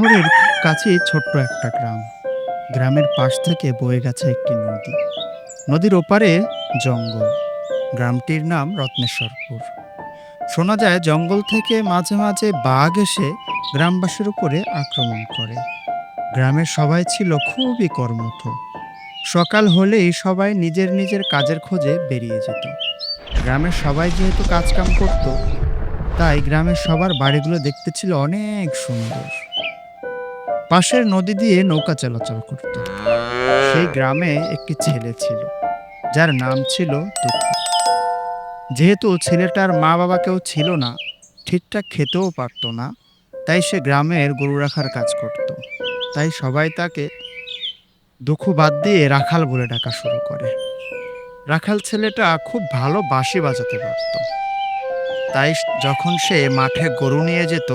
শহরের কাছেই ছোট্ট একটা গ্রাম। গ্রামের পাশ থেকে বয়ে গেছে একটি নদী। নদীর ওপারে জঙ্গল। গ্রামটির নাম রত্নেশ্বরপুর। শোনা যায়, জঙ্গল থেকে মাঝে মাঝে বাঘ এসে গ্রামবাসীর উপরে আক্রমণ করে। গ্রামের সবাই ছিল খুবই কর্মঠ। সকাল হলেই সবাই নিজের নিজের কাজের খোঁজে বেরিয়ে যেত। গ্রামের সবাই যেহেতু কাজকাম করত, তাই গ্রামের সবার বাড়িগুলো দেখতে ছিল অনেক সুন্দর। পাশের নদী দিয়ে নৌকা চলাচল করত। সেই গ্রামে একটি ছেলে ছিল, যার নাম ছিল দুঃখ। যেহেতু ছেলেটার মা বাবা কেউ ছিল না, ঠিকঠাক খেতেও পারতো না, তাই সে গ্রামের গরু রাখার কাজ করত। তাই সবাই তাকে দুঃখ বাদ দিয়ে রাখাল বলে ডাকা শুরু করে। রাখাল ছেলেটা খুব ভালো বাঁশি বাজাতে পারত। তাই যখন সে মাঠে গরু নিয়ে যেত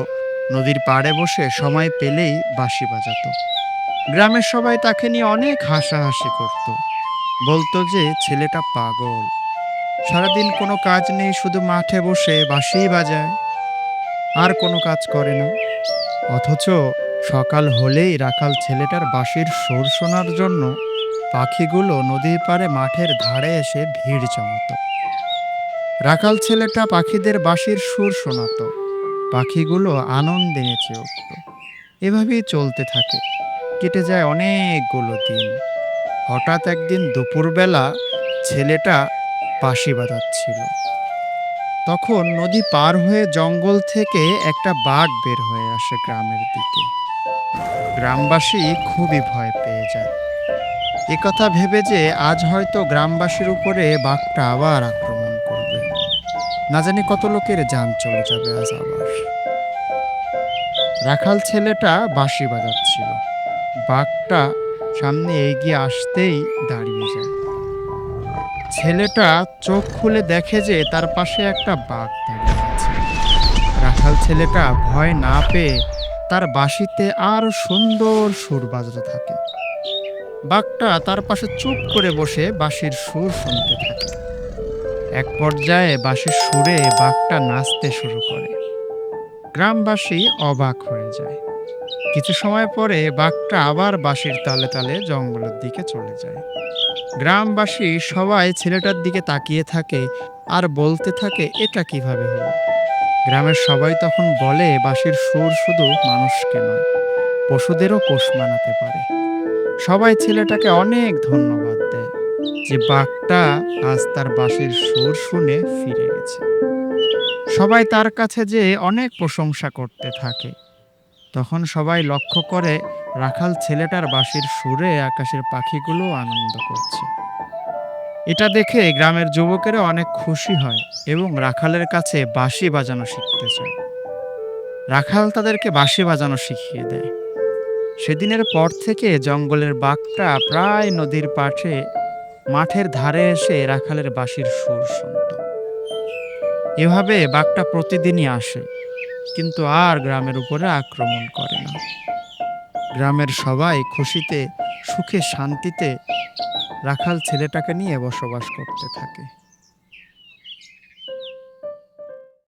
নদীর পাড়ে বসে সময় পেলেই বাঁশি বাজাত। গ্রামের সবাই তাকে নিয়ে অনেক হাসাহাসি করত। বলতো যে, ছেলেটা পাগল। সারাদিন কোনো কাজ নেই, শুধু মাঠে বসে বাঁশিই বাজায়। আর কোনো কাজ করে না। অথচ সকাল হলেই রাখাল ছেলেটার বাঁশির সুর শোনার জন্য পাখিগুলো নদীর পাড়ে মাঠের ধারে এসে ভিড় জমাত। রাখাল ছেলেটা পাখিদের বাঁশির সুর শোনাতো। পাখিগুলো আনন্দে নেচে উঠত এভাবেই চলতে থাকে। কেটে যায় অনেকগুলো দিন। হঠাৎ একদিন দুপুরবেলা ছেলেটা বাঁশি বাজাচ্ছিল তখন নদী পার হয়ে জঙ্গল থেকে একটা বাঘ বের হয়ে আসে গ্রামের দিকে। গ্রামবাসী খুবই ভয় পেয়ে যায়। এ কথা ভেবে যে আজ হয়তো গ্রামবাসীর উপরে বাঘটা আবার আক্রমণ না জানি কত লোকের যান চলে যাবে আজ আবার। রাখাল ছেলেটা বাঁশি বাজাচ্ছিল। বাঘটা সামনে এগিয়ে আসতেই দাঁড়িয়ে যায়। ছেলেটা চোখ খুলে দেখে যে তার পাশে একটা বাঘ দাঁড়িয়ে আছে। রাখাল ছেলেটা ভয় না পেয়ে তার বাঁশিতে আরও সুন্দর সুর বাজতে থাকে। বাঘটা তার পাশে চুপ করে বসে বাঁশির সুর শুনতে থাকে। এক পর্যায়ে বাঁশির সুরে বাঘটা নাচতে শুরু করে। গ্রামবাসী অবাক হয়ে যায়। কিছু সময় পরে বাঘটা আবার বাঁশির তালে তালে জঙ্গলের দিকে চলে যায়। গ্রামবাসী সবাই ছেলেটার দিকে তাকিয়ে থাকে আর বলতে থাকে, এটা কীভাবে হলো? গ্রামের সবাই তখন বলে, বাঁশির সুর শুধু মানুষকে নয়, পশুদেরও পোষ মানাতে পারে। সবাই ছেলেটাকে অনেক ধন্যবাদ দেয়। যে বাঘটা আজ তার বাঁশির সুর শুনে ফিরে গেছে। সবাই তার কাছে যে অনেক প্রশংসা করতে থাকে। তখন সবাই লক্ষ্য করে রাখাল ছেলেটার বাঁশির সুরে আকাশের পাখিগুলো আনন্দ করছে। এটা দেখে গ্রামের যুবকেরা অনেক খুশি হয় এবং রাখালের কাছে বাঁশি বাজানো শিখতে চায়। রাখাল তাদেরকে বাঁশি বাজানো শিখিয়ে দেয়। সেদিনের পর থেকে জঙ্গলের বাঘটা প্রায় নদীর পাশে মাঠের ধারে এসে রাখালের বাঁশির সুর শুনত। এভাবে বাঘটা প্রতিদিনই আসে, কিন্তু আর গ্রামের উপরে আক্রমণ করে না। গ্রামের সবাই খুশিতে, সুখে, শান্তিতে রাখাল ছেলেটাকে নিয়ে বসবাস করতে থাকে।